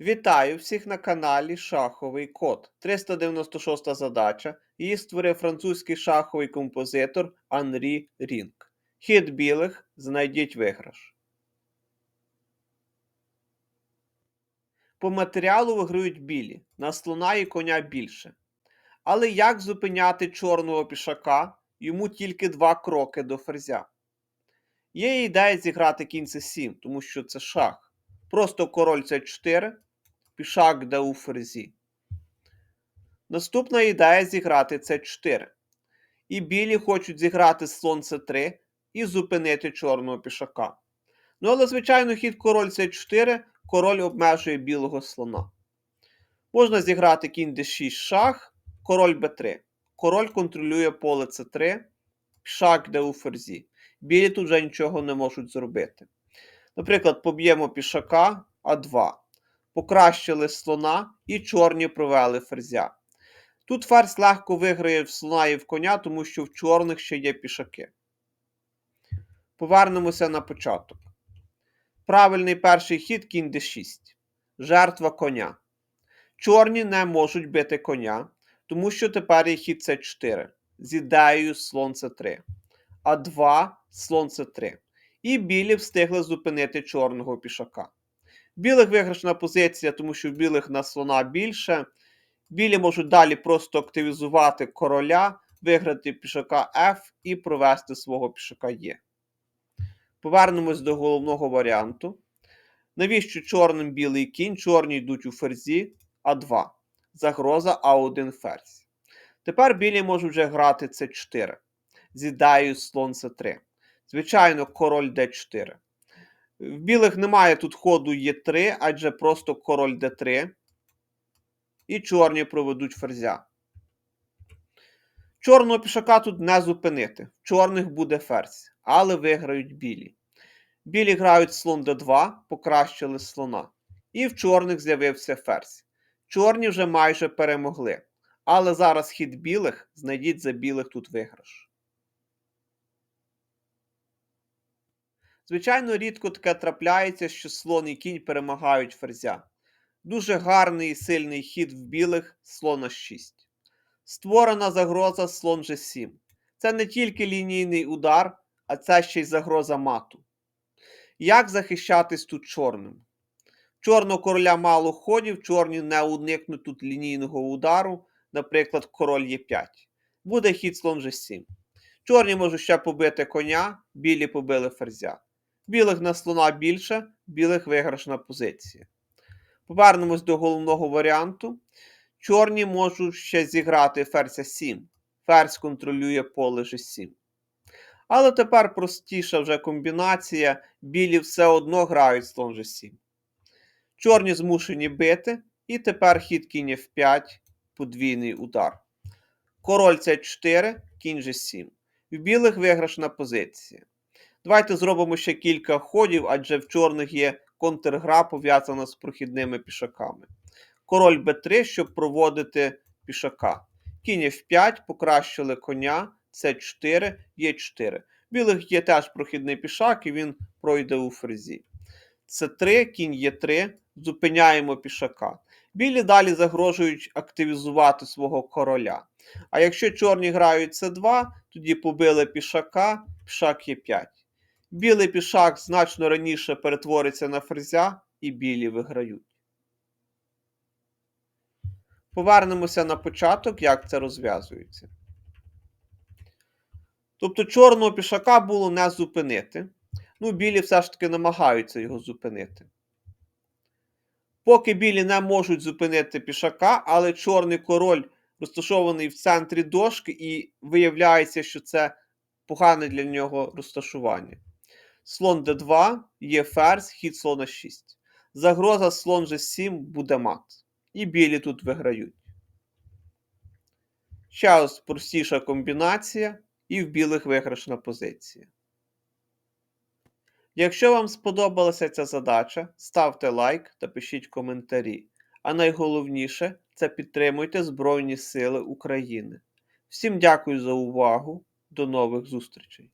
Вітаю всіх на каналі Шаховий Код. 396 задача. Її створив французький шаховий композитор Анрі Рінг. Хід білих знайдіть виграш. По матеріалу виграють білі. На слона і коня більше. Але як зупиняти чорного пішака? Йому тільки два кроки до ферзя. Є ідея зіграти кінь c 7 тому що це шах. Просто король c 4 пішак де у ферзі. Наступна ідея зіграти c4. І білі хочуть зіграти слон c3 і зупинити чорного пішака. Ну, але, звичайно, хід король c4, король обмежує білого слона. Можна зіграти кінь d6 шах, король b3. Король контролює поле c3, пішак де у ферзі. Білі тут вже нічого не можуть зробити. Наприклад, поб'ємо пішака А2 покращили слона і чорні провели ферзя. Тут ферзь легко виграє в слона і в коня, тому що в чорних ще є пішаки. Повернемося на початок. Правильний перший хід кінь d6. Жертва коня. Чорні не можуть бити коня, тому що тепер є хід c4 з ідеєю слон c3. А2 слон c3. І білі встигли зупинити чорного пішака. Білих виграшна позиція, тому що в білих на слона більше. Білі можуть далі просто активізувати короля, виграти пішака F і провести свого пішака Е. Повернемось до головного варіанту. Навіщо чорним білий кінь? Чорні йдуть у ферзі А2. Загроза А1 ферзь. Тепер білі можуть вже грати С4 з ідеєю слон С3. Звичайно, король Д4. В білих немає тут ходу Е3, адже просто король Д3. І чорні проведуть ферзя. Чорного пішака тут не зупинити. В чорних буде ферзь, але виграють білі. Білі грають слон d2, покращили слона. І в чорних з'явився ферзь. Чорні вже майже перемогли. Але зараз хід білих, знайдіть за білих тут виграш. Звичайно, рідко таке трапляється, що слон і кінь перемагають ферзя. Дуже гарний і сильний хід в білих слона 6. Створена загроза слон G7. Це не тільки лінійний удар, а це ще й загроза мату. Як захищатись тут чорним? Чорного короля мало ходів, чорні не уникнуть тут лінійного удару, наприклад, король Е5. Буде хід слон G7. Чорні можуть ще побити коня, білі побили ферзя. Білих на слона більше, білих виграшна позиція. Повернемось до головного варіанту. Чорні можуть ще зіграти ферзь 7. Ферзь контролює поле G7. Але тепер простіша вже комбінація. Білі все одно грають слон G7. Чорні змушені бити. І тепер хід кінь F5, подвійний удар. Король С4, кінь G7. В білих виграшна позиція. Давайте зробимо ще кілька ходів, адже в чорних є контргра, пов'язана з прохідними пішаками. Король Б3, щоб проводити пішака. Кінь F5, покращили коня, С4, Е4. Білих є теж прохідний пішак, і він пройде у фрезі. С3, кінь Е3, зупиняємо пішака. Білі далі загрожують активізувати свого короля. А якщо чорні грають С2, тоді побили пішака, пішак Е5. Білий пішак значно раніше перетвориться на ферзя, і білі виграють. Повернемося на початок, як це розв'язується. Тобто чорного пішака було не зупинити. Ну, білі все ж таки намагаються його зупинити. Поки білі не можуть зупинити пішака, але чорний король розташований в центрі дошки, і виявляється, що це погане для нього розташування. Слон d2 є ферзь, хід слона 6. Загроза слон g7 буде мат. І білі тут виграють. Ось простіша комбінація, і в білих виграшна позиція. Якщо вам сподобалася ця задача, ставте лайк та пишіть коментарі. А найголовніше це підтримуйте Збройні Сили України. Всім дякую за увагу. До нових зустрічей!